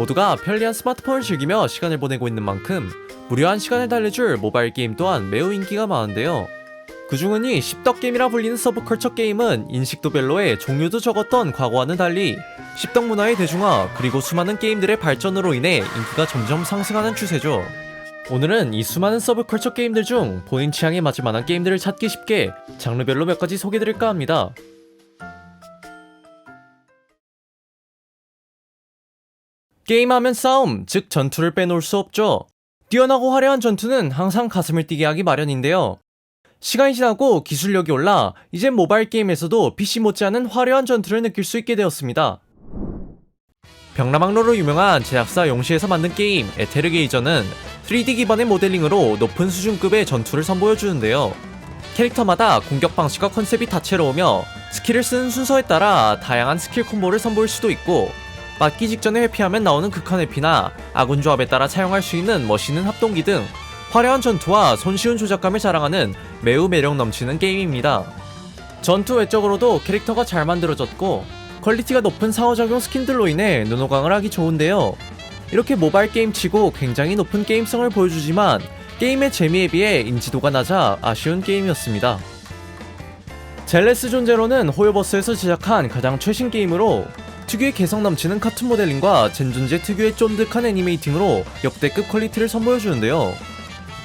모두가 편리한 스마트폰을 즐기며 시간을 보내고 있는 만큼 무료한 시간을 달래줄 모바일 게임 또한 매우 인기가 많은데요. 그중은 이 십덕게임이라 불리는 서브컬처 게임은 인식도 별로의 종류도 적었던 과거와는 달리 십덕 문화의 대중화 그리고 수많은 게임들의 발전으로 인해 인기가 점점 상승하는 추세죠. 오늘은 이 수많은 서브컬처 게임들 중 본인 취향에 맞을 만한 게임들을 찾기 쉽게 장르별로 몇 가지 소개드릴까 합니다. 게임하면 싸움, 즉 전투를 빼놓을 수 없죠. 뛰어나고 화려한 전투는 항상 가슴을 뛰게 하기 마련인데요. 시간이 지나고 기술력이 올라 이제 모바일 게임에서도 PC 못지않은 화려한 전투를 느낄 수 있게 되었습니다. 병라망로로 유명한 제작사 용시에서 만든 게임 에테르 게이저는 3D 기반의 모델링으로 높은 수준급의 전투를 선보여주는데요. 캐릭터마다 공격 방식과 컨셉이 다채로우며 스킬을 쓰는 순서에 따라 다양한 스킬 콤보를 선보일 수도 있고 맞기 직전에 회피하면 나오는 극한 회피나 아군 조합에 따라 사용할 수 있는 멋있는 합동기 등 화려한 전투와 손쉬운 조작감을 자랑하는 매우 매력 넘치는 게임입니다. 전투 외적으로도 캐릭터가 잘 만들어졌고 퀄리티가 높은 상호작용 스킨들로 인해 눈호강을 하기 좋은데요. 이렇게 모바일 게임 치고 굉장히 높은 게임성을 보여주지만 게임의 재미에 비해 인지도가 낮아 아쉬운 게임이었습니다. 젤레스 존제로는 호요버스에서 제작한 가장 최신 게임으로 특유의 개성 넘치는 카툰 모델링과 젠존제 특유의 쫀득한 애니메이팅으로 역대급 퀄리티를 선보여주는데요.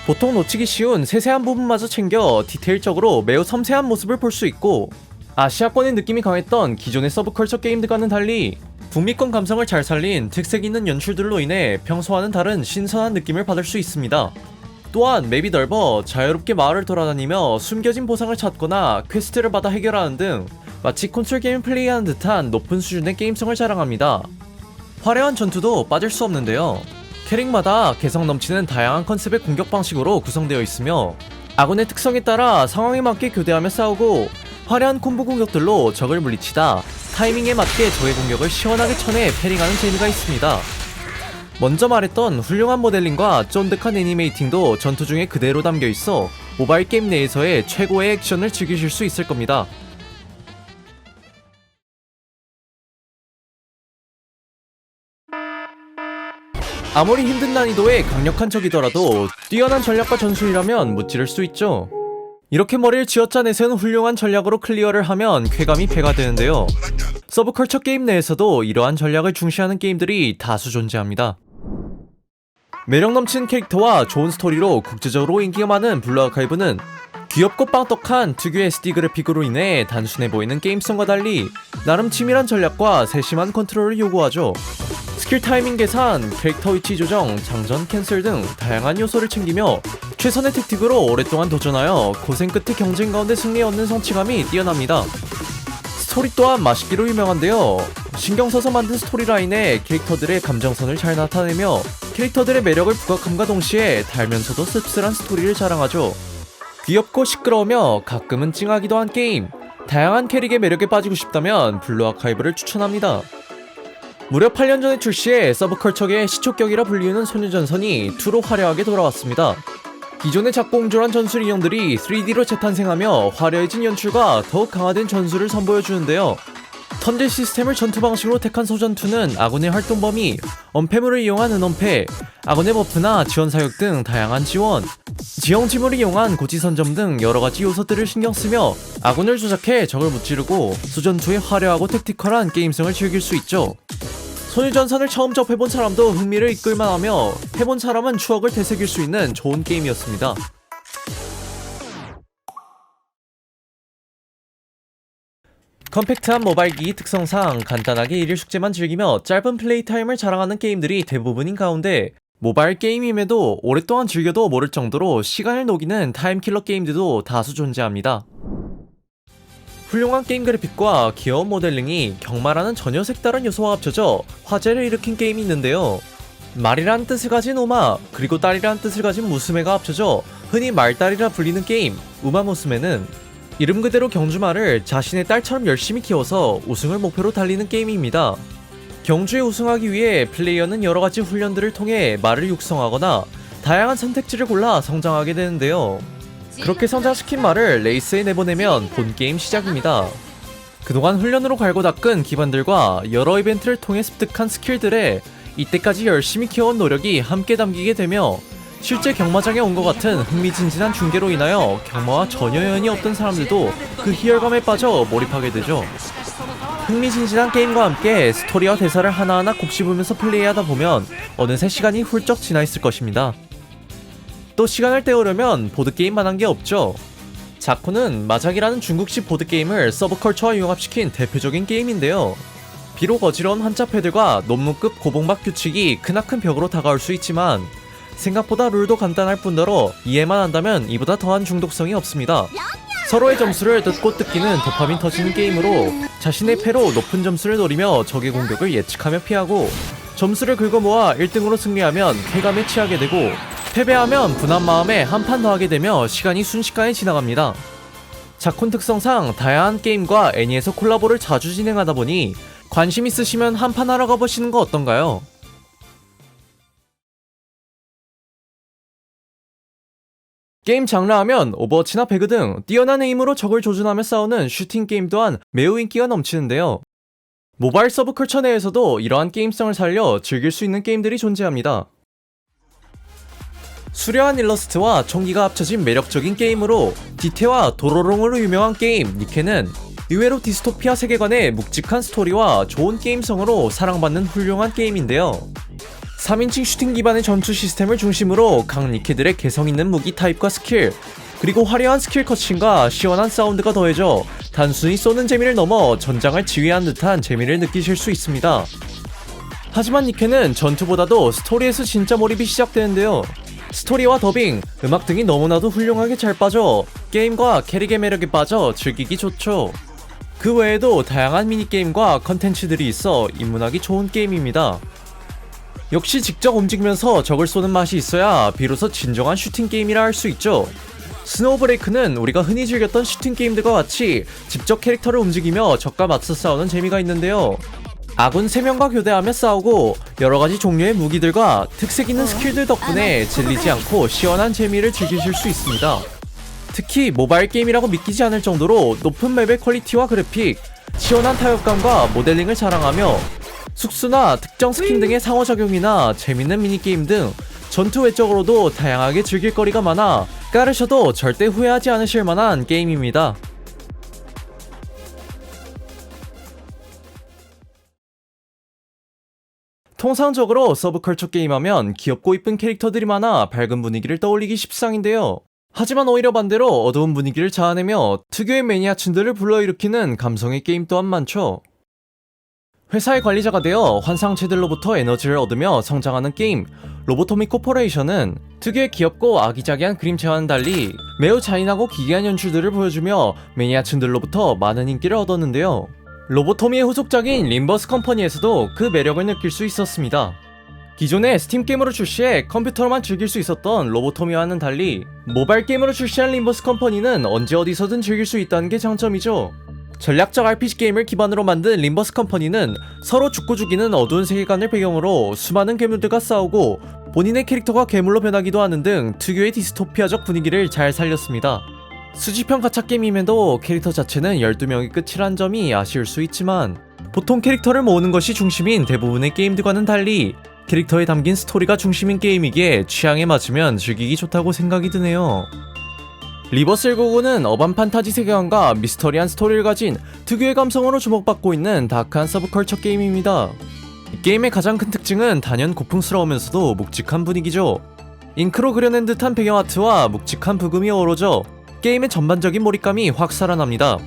보통 놓치기 쉬운 세세한 부분마저 챙겨 디테일적으로 매우 섬세한 모습을 볼 수 있고 아시아권의 느낌이 강했던 기존의 서브컬처 게임들과는 달리 북미권 감성을 잘 살린 특색 있는 연출들로 인해 평소와는 다른 신선한 느낌을 받을 수 있습니다. 또한 맵이 넓어 자유롭게 마을을 돌아다니며 숨겨진 보상을 찾거나 퀘스트를 받아 해결하는 등 마치 콘솔 게임 플레이하는 듯한 높은 수준의 게임성을 자랑합니다. 화려한 전투도 빠질 수 없는데요. 캐릭마다 개성 넘치는 다양한 컨셉의 공격 방식으로 구성되어 있으며 아군의 특성에 따라 상황에 맞게 교대하며 싸우고 화려한 콤보 공격들로 적을 물리치다 타이밍에 맞게 적의 공격을 시원하게 쳐내 패링하는 재미가 있습니다. 먼저 말했던 훌륭한 모델링과 쫀득한 애니메이팅도 전투 중에 그대로 담겨 있어 모바일 게임 내에서의 최고의 액션을 즐기실 수 있을 겁니다. 아무리 힘든 난이도의 강력한 적이더라도 뛰어난 전략과 전술이라면 무찌를 수 있죠. 이렇게 머리를 쥐어짜내세운 훌륭한 전략으로 클리어를 하면 쾌감이 배가 되는데요. 서브컬처 게임 내에서도 이러한 전략을 중시하는 게임들이 다수 존재합니다. 매력 넘치는 캐릭터와 좋은 스토리로 국제적으로 인기가 많은 블루 아카이브는 귀엽고 빵떡한 특유의 SD 그래픽으로 인해 단순해 보이는 게임성과 달리 나름 치밀한 전략과 세심한 컨트롤을 요구하죠. 스킬 타이밍 계산, 캐릭터 위치 조정, 장전 캔슬 등 다양한 요소를 챙기며 최선의 택틱으로 오랫동안 도전하여 고생 끝에 경쟁 가운데 승리 얻는 성취감이 뛰어납니다. 스토리 또한 맛있기로 유명한데요. 신경 써서 만든 스토리라인에 캐릭터들의 감정선을 잘 나타내며 캐릭터들의 매력을 부각함과 동시에 달면서도 씁쓸한 스토리를 자랑하죠. 귀엽고 시끄러우며 가끔은 찡하기도 한 게임. 다양한 캐릭의 매력에 빠지고 싶다면 블루 아카이브를 추천합니다. 무려 8년 전에 출시해 서브컬처계의 시초격이라 불리우는 소녀전선이 2로 화려하게 돌아왔습니다. 기존의 작공조란 전술 인형들이 3D로 재탄생하며 화려해진 연출과 더욱 강화된 전술을 선보여주는데요. 턴제 시스템을 전투 방식으로 택한 소전투는 아군의 활동 범위, 언패물을 이용한 은언패, 아군의 버프나 지원 사격 등 다양한 지원, 지형 지물을 이용한 고지 선점 등 여러 가지 요소들을 신경 쓰며 아군을 조작해 적을 무찌르고 수전투의 화려하고 택티컬한 게임성을 즐길 수 있죠. 소유전선을 처음 접해본 사람도 흥미를 이끌만 하며 해본 사람은 추억을 되새길 수 있는 좋은 게임이었습니다. 컴팩트한 모바일 기기 특성상 간단하게 일일 숙제만 즐기며 짧은 플레이 타임을 자랑하는 게임들이 대부분인 가운데 모바일 게임임에도 오랫동안 즐겨도 모를 정도로 시간을 녹이는 타임킬러 게임들도 다수 존재합니다. 훌륭한 게임 그래픽과 귀여운 모델링이 경마라는 전혀 색다른 요소와 합쳐져 화제를 일으킨 게임이 있는데요. 말이란 뜻을 가진 오마, 그리고 딸이란 뜻을 가진 무스메가 합쳐져 흔히 말딸이라 불리는 게임, 우마 무스메는 이름 그대로 경주말을 자신의 딸처럼 열심히 키워서 우승을 목표로 달리는 게임입니다. 경주에 우승하기 위해 플레이어는 여러 가지 훈련들을 통해 말을 육성하거나 다양한 선택지를 골라 성장하게 되는데요. 그렇게 성장시킨 말을 레이스에 내보내면 본 게임 시작입니다. 그동안 훈련으로 갈고 닦은 기반들과 여러 이벤트를 통해 습득한 스킬들에 이때까지 열심히 키워온 노력이 함께 담기게 되며 실제 경마장에 온 것 같은 흥미진진한 중계로 인하여 경마와 전혀 연이 없던 사람들도 그 희열감에 빠져 몰입하게 되죠. 흥미진진한 게임과 함께 스토리와 대사를 하나하나 곱씹으면서 플레이하다 보면 어느새 시간이 훌쩍 지나 있을 것입니다. 또 시간을 때우려면 보드게임만 한 게 없죠. 자쿠는 마작이라는 중국식 보드게임을 서브컬처와 융합시킨 대표적인 게임인데요. 비록 어지러운 한자 패들과 논문급 고봉박 규칙이 크나큰 벽으로 다가올 수 있지만 생각보다 룰도 간단할 뿐더러 이해만 한다면 이보다 더한 중독성이 없습니다. 서로의 점수를 듣고 뜯기는 도파민 터지는 게임으로 자신의 패로 높은 점수를 노리며 적의 공격을 예측하며 피하고 점수를 긁어 모아 1등으로 승리하면 쾌감에 취하게 되고 패배하면 분한 마음에 한 판 더 하게 되며 시간이 순식간에 지나갑니다. 자콘 특성상 다양한 게임과 애니에서 콜라보를 자주 진행하다 보니 관심 있으시면 한 판 하러 가보시는 거 어떤가요? 게임 장르 하면 오버워치나 배그 등 뛰어난 에임으로 적을 조준하며 싸우는 슈팅 게임 또한 매우 인기가 넘치는데요. 모바일 서브컬처 내에서도 이러한 게임성을 살려 즐길 수 있는 게임들이 존재합니다. 수려한 일러스트와 총기가 합쳐진 매력적인 게임으로 디테와 도로롱으로 유명한 게임 니케는 의외로 디스토피아 세계관의 묵직한 스토리와 좋은 게임성으로 사랑받는 훌륭한 게임인데요. 3인칭 슈팅 기반의 전투 시스템을 중심으로 각 니케들의 개성 있는 무기 타입과 스킬, 그리고 화려한 스킬 커칭과 시원한 사운드가 더해져 단순히 쏘는 재미를 넘어 전장을 지휘한 듯한 재미를 느끼실 수 있습니다. 하지만 니케는 전투보다도 스토리에서 진짜 몰입이 시작되는데요. 스토리와 더빙, 음악 등이 너무나도 훌륭하게 잘 빠져 게임과 캐릭의 매력에 빠져 즐기기 좋죠. 그 외에도 다양한 미니게임과 컨텐츠들이 있어 입문하기 좋은 게임입니다. 역시 직접 움직이면서 적을 쏘는 맛이 있어야 비로소 진정한 슈팅 게임이라 할 수 있죠. 스노우 브레이크는 우리가 흔히 즐겼던 슈팅 게임들과 같이 직접 캐릭터를 움직이며 적과 맞서 싸우는 재미가 있는데요. 아군 3명과 교대하며 싸우고 여러가지 종류의 무기들과 특색 있는 스킬들 덕분에 질리지 않고 시원한 재미를 즐기실 수 있습니다. 특히 모바일 게임이라고 믿기지 않을 정도로 높은 맵의 퀄리티와 그래픽, 시원한 타격감과 모델링을 자랑하며 숙수나 특정 스킨 등의 상호 작용이나 재밌는 미니게임 등 전투 외적으로도 다양하게 즐길 거리가 많아 까르셔도 절대 후회하지 않으실 만한 게임입니다. 통상적으로 서브컬처 게임하면 귀엽고 이쁜 캐릭터들이 많아 밝은 분위기를 떠올리기 십상인데요. 하지만 오히려 반대로 어두운 분위기를 자아내며 특유의 매니아층들을 불러일으키는 감성의 게임 또한 많죠. 회사의 관리자가 되어 환상체들로부터 에너지를 얻으며 성장하는 게임 로보토미 코퍼레이션은 특유의 귀엽고 아기자기한 그림체와는 달리 매우 잔인하고 기괴한 연출들을 보여주며 매니아층들로부터 많은 인기를 얻었는데요. 로보토미의 후속작인 림버스 컴퍼니에서도 그 매력을 느낄 수 있었습니다. 기존에 스팀 게임으로 출시해 컴퓨터로만 즐길 수 있었던 로보토미와는 달리 모바일 게임으로 출시한 림버스 컴퍼니는 언제 어디서든 즐길 수 있다는 게 장점이죠. 전략적 RPG 게임을 기반으로 만든 림버스 컴퍼니는 서로 죽고 죽이는 어두운 세계관을 배경으로 수많은 괴물들과 싸우고 본인의 캐릭터가 괴물로 변하기도 하는 등 특유의 디스토피아적 분위기를 잘 살렸습니다. 수집형 가챠 게임임에도 캐릭터 자체는 12명이 끝이란 점이 아쉬울 수 있지만 보통 캐릭터를 모으는 것이 중심인 대부분의 게임들과는 달리 캐릭터에 담긴 스토리가 중심인 게임이기에 취향에 맞으면 즐기기 좋다고 생각이 드네요. 리버스 199는 어반 판타지 세계관과 미스터리한 스토리를 가진 특유의 감성으로 주목받고 있는 다크한 서브컬처 게임입니다. 이 게임의 가장 큰 특징은 단연 고풍스러우면서도 묵직한 분위기죠. 잉크로 그려낸 듯한 배경 아트와 묵직한 부금이 어우러져 게임의 전반적인 몰입감이 확 살아납니다.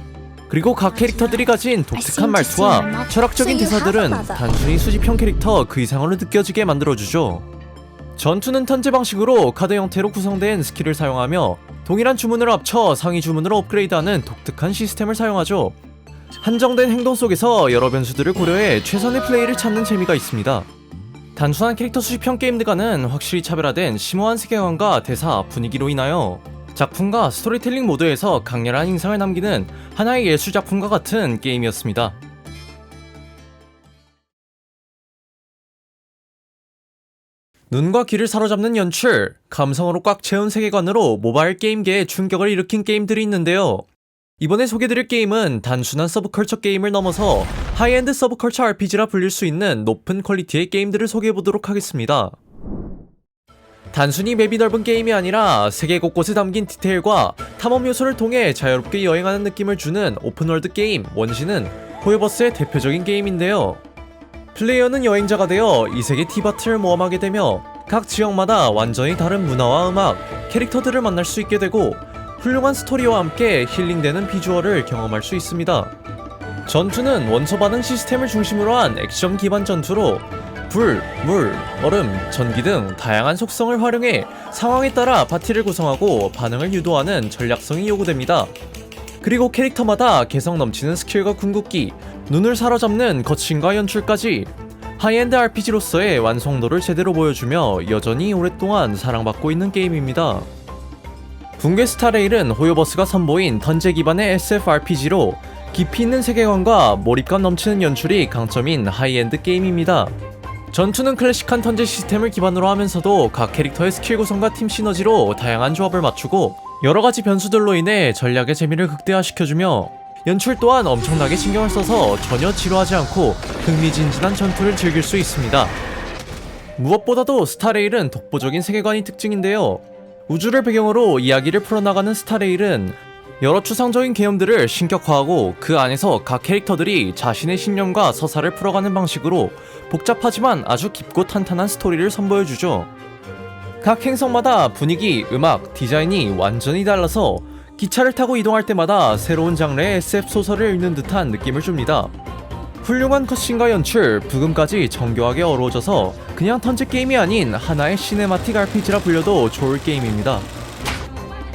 그리고 각 캐릭터들이 가진 독특한 말투와 철학적인 대사들은 단순히 수집형 캐릭터 그 이상으로 느껴지게 만들어주죠. 전투는 턴제 방식으로 카드 형태로 구성된 스킬을 사용하며 동일한 주문을 합쳐 상위 주문으로 업그레이드하는 독특한 시스템을 사용하죠. 한정된 행동 속에서 여러 변수들을 고려해 최선의 플레이를 찾는 재미가 있습니다. 단순한 캐릭터 수집형 게임들과는 확실히 차별화된 심오한 세계관과 대사, 분위기로 인하여 작품과 스토리텔링 모드에서 강렬한 인상을 남기는 하나의 예술 작품과 같은 게임이었습니다. 눈과 귀를 사로잡는 연출, 감성으로 꽉 채운 세계관으로 모바일 게임계에 충격을 일으킨 게임들이 있는데요. 이번에 소개드릴 게임은 단순한 서브컬처 게임을 넘어서 하이엔드 서브컬처 RPG라 불릴 수 있는 높은 퀄리티의 게임들을 소개해보도록 하겠습니다. 단순히 맵이 넓은 게임이 아니라 세계 곳곳에 담긴 디테일과 탐험 요소를 통해 자유롭게 여행하는 느낌을 주는 오픈월드 게임 원시는 호요버스의 대표적인 게임인데요. 플레이어는 여행자가 되어 이 세계 티바트를 모험하게 되며 각 지역마다 완전히 다른 문화와 음악, 캐릭터들을 만날 수 있게 되고 훌륭한 스토리와 함께 힐링되는 비주얼을 경험할 수 있습니다. 전투는 원소 반응 시스템을 중심으로 한 액션 기반 전투로 불, 물, 얼음, 전기 등 다양한 속성을 활용해 상황에 따라 파티를 구성하고 반응을 유도하는 전략성이 요구됩니다. 그리고 캐릭터마다 개성 넘치는 스킬과 궁극기, 눈을 사로잡는 거침과 연출까지 하이엔드 RPG로서의 완성도를 제대로 보여주며 여전히 오랫동안 사랑받고 있는 게임입니다. 붕괴 스타레일은 호요버스가 선보인 던제 기반의 SFRPG로 깊이 있는 세계관과 몰입감 넘치는 연출이 강점인 하이엔드 게임입니다. 전투는 클래식한 턴제 시스템을 기반으로 하면서도 각 캐릭터의 스킬 구성과 팀 시너지로 다양한 조합을 맞추고 여러 가지 변수들로 인해 전략의 재미를 극대화시켜주며 연출 또한 엄청나게 신경을 써서 전혀 지루하지 않고 흥미진진한 전투를 즐길 수 있습니다. 무엇보다도 스타레일은 독보적인 세계관이 특징인데요. 우주를 배경으로 이야기를 풀어나가는 스타레일은 여러 추상적인 개념들을 신격화하고 그 안에서 각 캐릭터들이 자신의 신념과 서사를 풀어가는 방식으로 복잡하지만 아주 깊고 탄탄한 스토리를 선보여주죠. 각 행성마다 분위기, 음악, 디자인이 완전히 달라서 기차를 타고 이동할 때마다 새로운 장르의 SF 소설을 읽는 듯한 느낌을 줍니다. 훌륭한 컷신과 연출, 부금까지 정교하게 어우러져서 그냥 턴제 게임이 아닌 하나의 시네마틱 RPG라 불려도 좋을 게임입니다.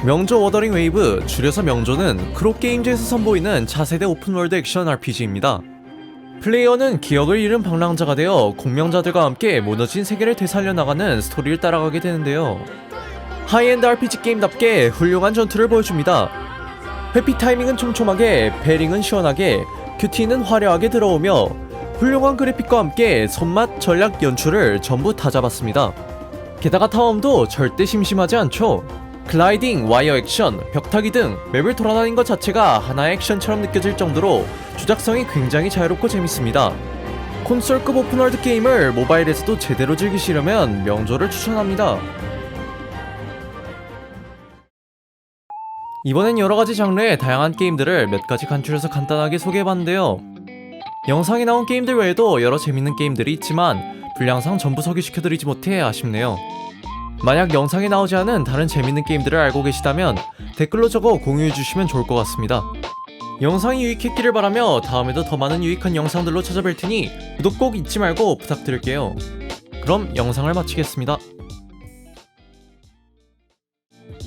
명조 워더링 웨이브, 줄여서 명조는 크로 게임즈에서 선보이는 차세대 오픈월드 액션 RPG입니다. 플레이어는 기억을 잃은 방랑자가 되어 공명자들과 함께 무너진 세계를 되살려 나가는 스토리를 따라가게 되는데요. 하이엔드 RPG 게임답게 훌륭한 전투를 보여줍니다. 회피 타이밍은 촘촘하게, 베링은 시원하게, 큐티는 화려하게 들어오며 훌륭한 그래픽과 함께 손맛, 전략, 연출을 전부 다 잡았습니다. 게다가 타움도 절대 심심하지 않죠. 글라이딩, 와이어 액션, 벽타기 등 맵을 돌아다닌 것 자체가 하나의 액션처럼 느껴질 정도로 조작성이 굉장히 자유롭고 재밌습니다. 콘솔급 오픈월드 게임을 모바일에서도 제대로 즐기시려면 명조를 추천합니다. 이번엔 여러가지 장르의 다양한 게임들을 몇 가지 간추려서 간단하게 소개해봤는데요. 영상에 나온 게임들 외에도 여러 재밌는 게임들이 있지만 분량상 전부 소개시켜드리지 못해 아쉽네요. 만약 영상에 나오지 않은 다른 재밌는 게임들을 알고 계시다면 댓글로 적어 공유해주시면 좋을 것 같습니다. 영상이 유익했기를 바라며 다음에도 더 많은 유익한 영상들로 찾아뵐 테니 구독 꼭 잊지 말고 부탁드릴게요. 그럼 영상을 마치겠습니다.